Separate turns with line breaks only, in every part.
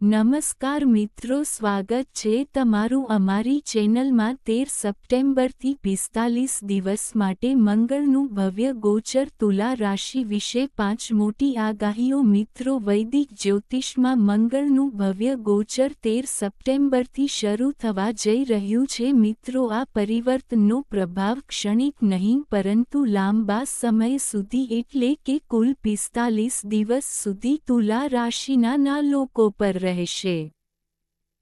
નમસ્કાર મિત્રો, સ્વાગત છે તમારું અમારી ચેનલમાં તેર સપ્ટેમ્બરથી પિસ્તાલીસ દિવસ માટે મંગળનું ભવ્ય ગોચર તુલા રાશિ વિશે પાંચ મોટી આગાહીઓ. મિત્રો, વૈદિક જ્યોતિષમાં મંગળનું ભવ્ય ગોચર તેર સપ્ટેમ્બરથી શરૂ થવા જઈ રહ્યું છે. મિત્રો, આ પરિવર્તનનો પ્રભાવ ક્ષણિક નહીં, પરંતુ લાંબા સમય સુધી, એટલે કે કુલ પિસ્તાલીસ દિવસ સુધી તુલા રાશિના ના લોકો પર રહેશે.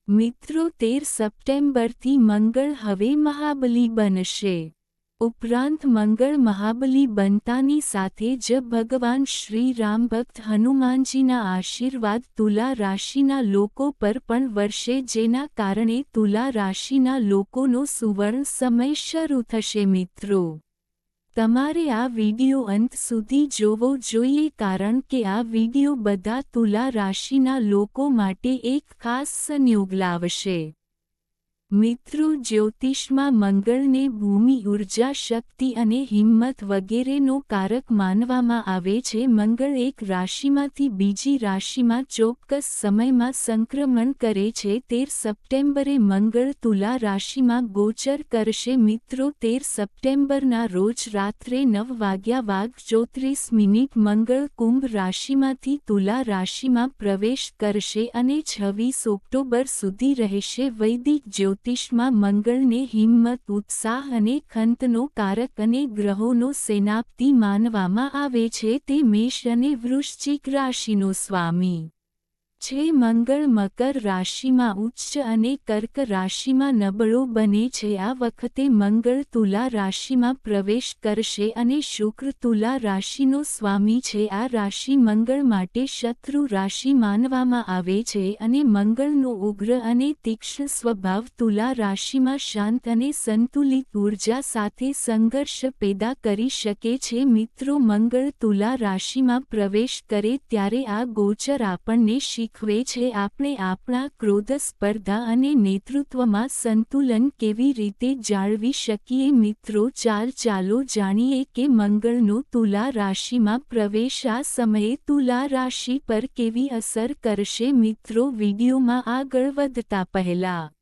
મિત્રો, તેર સપ્ટેમ્બરથી મંગળ હવે મહાબલી બનશે. ઉપરાંત મંગળ મહાબલી બનતાની સાથે જ ભગવાન શ્રી રામ ભક્ત હનુમાનજીના આશીર્વાદ તુલા રાશિના લોકો પર પણ વર્ષે જેના કારણે તુલા રાશિના લોકોનો સુવર્ણ સમય શરૂ થશે, મિત્રો. તમારે આ વિડિયો અંત સુધી જોવો જોઈએ કારણ કે આ વિડિયો બધા તુલા રાશિના લોકો માટે એક ખાસ સંયોગ લાવશે. મિત્રો જ્યોતિષમાં મંગળને ભૂમિ, ઊર્જા, શક્તિ અને હિંમત વગેરેનો કારક માનવામાં આવે છે. મંગળ એક રાશિમાંથી બીજી રાશિમાં ચોક્કસ સમયમાં સંક્રમણ કરે છે. તેર સપ્ટેમ્બરે મંગળ તુલા રાશિમાં ગોચર કરશે. મિત્રો, તેર સપ્ટેમ્બરના રોજ રાત્રે નવ વાગ્યા વાગ ચોત્રીસ મિનિટ મંગળ કુંભ રાશિમાંથી તુલા રાશિમાં પ્રવેશ કરશે અને છવ્વીસ ઓક્ટોબર સુધી રહેશે. વૈદિક જ્યોતિષ જ્યોતિષમાં મંગળને હિંમત, ઉત્સાહ અને ખંતનો કારક અને ગ્રહોનો સેનાપતિ માનવામાં આવે છે તે મેષ અને વૃશ્ચિક રાશિનો સ્વામી. છે, મંગળ મકર રાશિમાં ઉચ્ચ અને કર્ક રાશિમાં નબળો બને છે. આ વખતે મંગળ તુલા રાશિમાં પ્રવેશ કરશે અને શુક્ર તુલા રાશિનો સ્વામી છે. આ રાશિ મંગળ માટે શત્રુ રાશિ માનવામાં આવે છે અને મંગળનો ઉગ્ર અને તીક્ષ્ણ સ્વભાવ તુલા રાશિમાં શાંત અને સંતુલિત ઊર્જા સાથે સંઘર્ષ પેદા કરી શકે છે. મિત્રો, મંગળ તુલા રાશિમાં પ્રવેશ કરે ત્યારે આ ગોચર આપણને શીખ શીખવે છે આપણે આપણા ક્રોધ, સ્પર્ધા અને નેતૃત્વમાં સંતુલન કેવી રીતે જાળવી શકીએ મિત્રો? ચાર ચાલો જાણીએ કે મંગળનો તુલા રાશિમાં પ્રવેશ આ સમયે તુલા રાશિ પર કેવી અસર કરશે મિત્રો? વિડીયોમાં આગળ વધતા પહેલા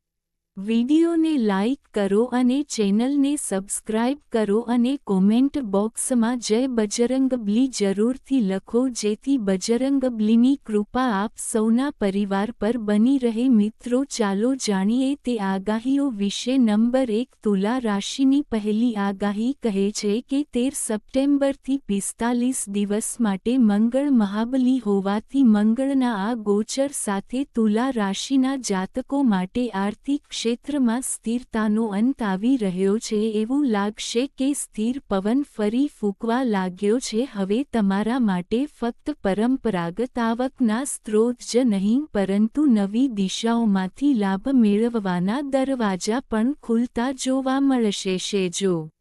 વિડિયોને લાઇક કરો અને ચેનલને સબસ્ક્રાઇબ કરો અને કોમેન્ટ બોક્સમાં જય બજરંગબલી જરૂરથી લખો જેથી બજરંગબલીની કૃપા આપ સૌના પરિવાર પર બની રહે. મિત્રો, ચાલો જાણીએ તે આગાહીઓ વિશે. નંબર એક, તુલા રાશિની પહેલી આગાહી કહે છે કે તેર સપ્ટેમ્બરથી પિસ્તાલીસ દિવસ માટે મંગળ મહાબલી હોવાથી મંગળના આ ગોચર સાથે તુલા રાશિના જાતકો માટે આર્થિક ક્ષેત્રમાં સ્થિરતાનો અંત આવી રહ્યો છે એવું લાગશે કે સ્થિર પવન ફરી ફૂંકવા લાગ્યો છે. હવે તમારા માટે ફક્ત પરંપરાગત આવકના સ્ત્રોત જ નહીં, પરંતુ નવી દિશાઓમાંથી લાભ મેળવવાના દરવાજા પણ ખુલતા જોવા મળશે. શેજો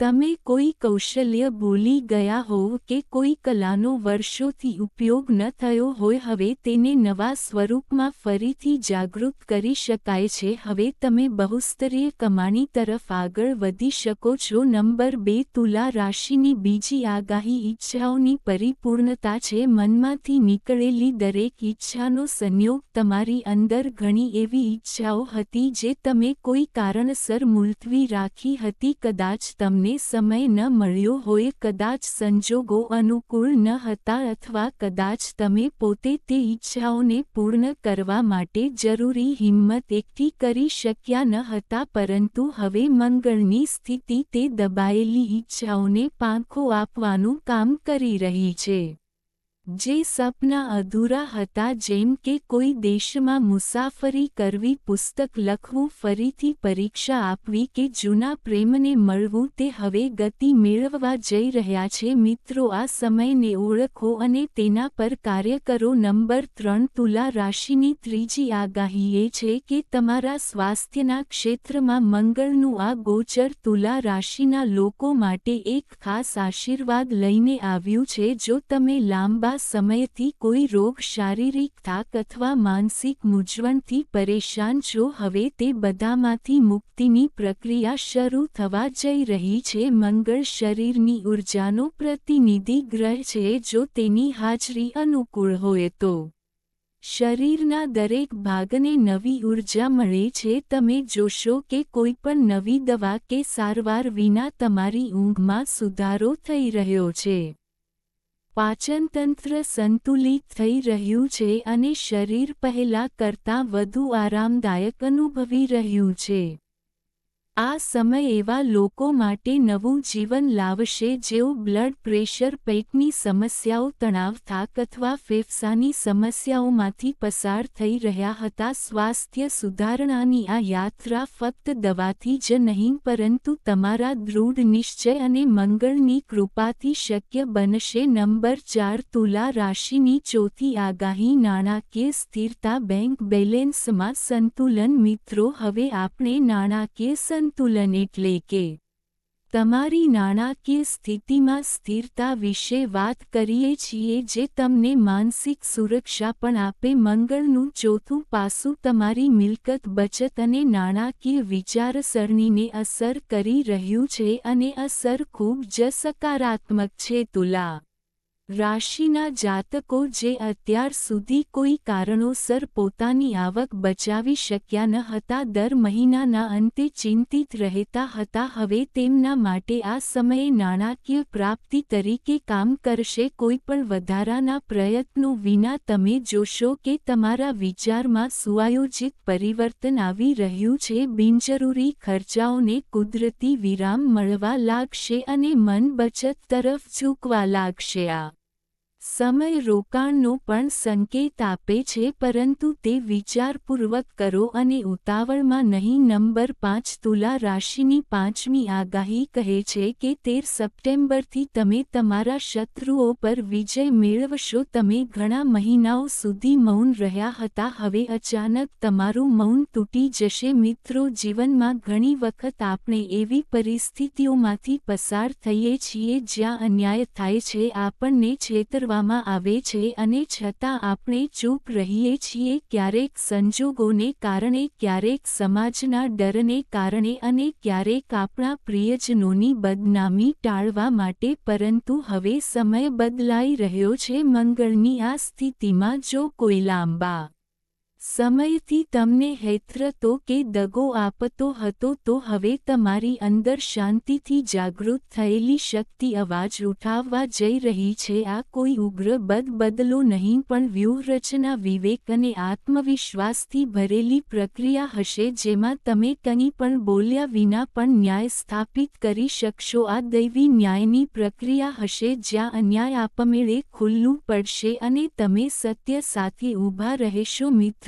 તમે કોઈ કૌશલ્ય ભૂલી ગયા હોવ કે કોઈ કલાનો વર્ષોથી ઉપયોગ ન થયો હોય, હવે તેને નવા સ્વરૂપમાં ફરીથી જાગૃત કરી શકાય છે. હવે તમે બહુસ્તરીય કમાણી તરફ આગળ વધી શકો છો. નંબર બે, તુલા રાશિની બીજી આગાહી ઈચ્છાઓની પરિપૂર્ણતા છે. મનમાંથી નીકળેલી દરેક ઈચ્છાનો સંયોગ તમારી અંદર ઘણી એવી ઈચ્છાઓ હતી, જે તમે કોઈ કારણસર મુલતવી રાખી હતી, કદાચ તમને તમને સમય ન મળ્યો હોય કદાચ સંજોગો અનુકૂળ ન હતા અથવા કદાચ તમે પોતે તે ઈચ્છાઓને પૂર્ણ કરવા માટે જરૂરી હિંમત એકઠી કરી શક્યા ન હતા પરંતુ હવે મંગળની સ્થિતિ તે દબાયેલી ઈચ્છાઓને પાંખો આપવાનું કામ કરી રહી છે. જે સપના અધૂરા હતા જેમ કે કોઈ દેશમાં મુસાફરી કરવી, પુસ્તક લખવું, ફરીથી પરીક્ષા આપવી કે જૂના પ્રેમને મળવું, તે હવે ગતિ મેળવવા જઈ રહ્યા છે. મિત્રો, આ સમયને ઓળખો અને તેના પર કાર્ય કરો. નંબર ત્રણ, તુલા રાશિની ત્રીજી આગાહી એ છે કે તમારા સ્વાસ્થ્યના ક્ષેત્રમાં મંગળનું આ ગોચર તુલા રાશિના લોકો માટે એક ખાસ આશીર્વાદ લઈને આવ્યું છે. જો તમે લાંબા સમયથી કોઈ રોગ શારીરિક થાક અથવા માનસિક મૂંઝવણથી પરેશાન છો, હવે તે બધામાંથી મુક્તિની પ્રક્રિયા શરૂ થવા જઈ રહી છે. મંગળ શરીરની ઊર્જાનો પ્રતિનિધિ ગ્રહ છે જો તેની હાજરી અનુકૂળ હોય તો. શરીરના દરેક ભાગને નવી ઊર્જા મળે છે. તમે જોશો કે કોઈ પણ નવી દવા કે સારવાર વિના તમારી ઊંઘમાં સુધારો થઈ રહ્યો છે. પાચનતંત્ર સંતુલિત થઈ રહ્યું છે અને શરીર પહેલા કરતાં વધુ આરામદાયક અનુભવી રહ્યું છે. આ સમય એવા લોકો માટે નવું જીવન લાવશે જેઓ બ્લડ પ્રેશર, પેટની સમસ્યાઓ, તણાવ, થાક અથવા ફેફસાની સમસ્યાઓમાંથી પસાર થઈ રહ્યા હતા. સ્વાસ્થ્ય સુધારણાની આ યાત્રા ફક્ત દવાથી જ નહીં, પરંતુ તમારા દૃઢ નિશ્ચય અને મંગળની કૃપાથી શક્ય બનશે. નંબર ચાર, તુલા રાશિની ચોથી આગાહી. નાણાકીય સ્થિરતા, બેંક બેલેન્સમાં સંતુલન મિત્રો, હવે આપણે નાણાકીય સંતુલન એટલે કે તમારી નાણાકીય સ્થિતિમાં સ્થિરતા વિશે વાત કરીએ છીએ જે તમને માનસિક સુરક્ષા પણ આપે. મંગળનું ચોથું પાસું તમારી મિલકત, બચત અને નાણાકીય વિચારસરણીને અસર કરી રહ્યું છે અને અસર ખૂબ જ સકારાત્મક છે. તુલા રાશિના જાતકો જે અત્યાર સુધી કોઈ કારણોસર પોતાની આવક બચાવી શક્યા ન હતા, દર મહિનાના અંતે ચિંતિત રહેતા હતા. હવે તેમના માટે આ સમયે નાણાકીય પ્રાપ્તિ તરીકે કામ કરશે. કોઈપણ વધારાના પ્રયત્નો વિના તમે જોશો કે તમારા વિચારમાં સુઆયોજિત પરિવર્તન આવી રહ્યું છે. બિનજરૂરી ખર્ચાઓને કુદરતી વિરામ મળવા લાગશે અને મન બચત તરફ ઝૂકવા લાગશે. આ સમય રોકાણનો પણ સંકેત આપે છે, પરંતુ તે વિચારપૂર્વક કરો અને ઉતાવળમાં નહીં. નંબર પાંચ, તુલા રાશિની પાંચમી આગાહી કહે છે કે તેર સપ્ટેમ્બરથી તમે તમારા શત્રુઓ પર વિજય મેળવશો. તમે ઘણા મહિનાઓ સુધી મૌન રહ્યા હતા. હવે અચાનક તમારું મૌન તૂટી જશે. મિત્રો, જીવનમાં ઘણી વખત આપણે એવી પરિસ્થિતિઓમાંથી પસાર થઈએ છીએ જ્યાં અન્યાય થાય છે. આપણને છેતર કરવામાં આવે છે અને છતાં આપણે ચૂપ રહીએ છીએ ક્યારેક સંજોગોને કારણે, ક્યારેક સમાજના ડરને કારણે અને ક્યારેક આપણા પ્રિયજનોની બદનામી ટાળવા માટે. પરંતુ હવે સમય બદલાઈ રહ્યો છે મંગળની આ સ્થિતિમાં જો કોઈ લાંબા સમયથી તમને હેતરતો કે દગો આપતો હતો તો હવે તમારી અંદર શાંતિથી જાગૃત થયેલી શક્તિ અવાજ ઉઠાવવા જઈ રહી છે. આ કોઈ ઉગ્ર બદ બદલો નહીં, પણ વ્યૂહરચના વિવેક અને આત્મવિશ્વાસથી ભરેલી પ્રક્રિયા હશે જેમાં તમે કંઈ પણ બોલ્યા વિના પણ ન્યાય સ્થાપિત કરી શકશો. આ દૈવી ન્યાયની પ્રક્રિયા હશે જ્યાં અન્યાય આપમેળે ખુલ્લું પડશે અને તમે સત્ય સાથે ઊભા રહેશો મિત્રો.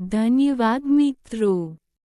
ધન્યવાદ મિત્રો.